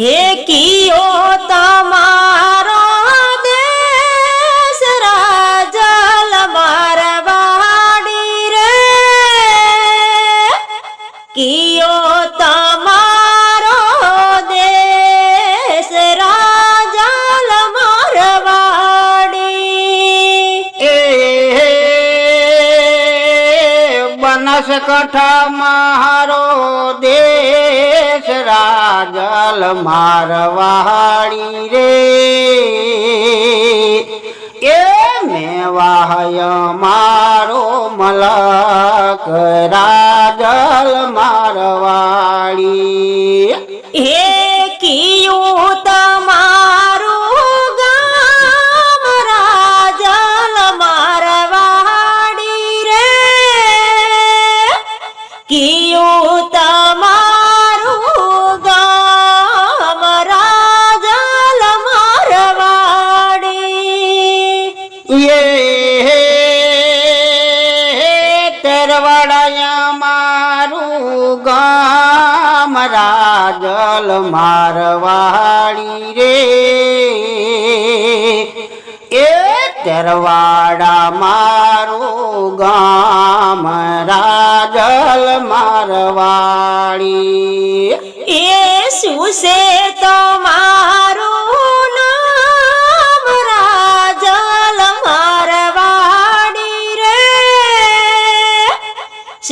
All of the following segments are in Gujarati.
હે કિયો તમારો દેશ રાજલ મારવાડી રે. કિયો તમારો દેશ રાજલ મારવાડી. એ બનાસકાંઠા મારો દેશ રાજલ મારવાડી રે. એ મેવાય મારો મલક રાજલ મારવાડી. હે કિયું તમારું ગામ રાજલ મારવાડી રે. કિયું તેરવાડાયા મારું ગામ રાજલ મારવાડી રે. એ તેરવાડા મારું ગામ રાજલ મારવાડી. એ શું છે તમારું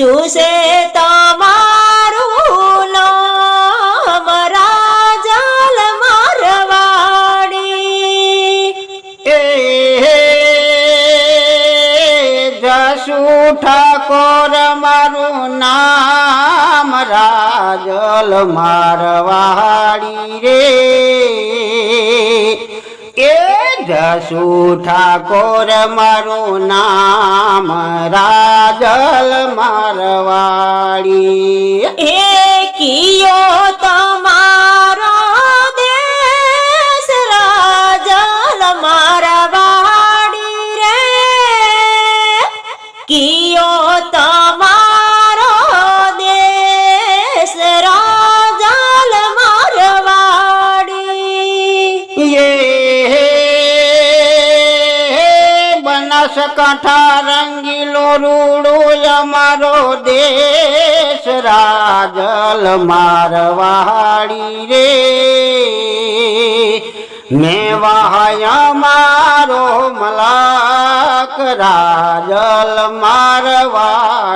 છે તમારું નામ રાજલ મારવાડી એ જસુ ઠાકોર મારું નામ રાજલ મારવાડી રે જસુ ઠાકોર મારું નામ રાજલ મારવાડી. એ કિયો તમારો દેશ રાજલ મારવાડી રે. કિયો તમારો બનાસકાંઠા રંગીલો રૂડો અમારો દેશ રાજલ મારવાડી રે. મેવાય મારો મલાક રાજલ મારવાડી.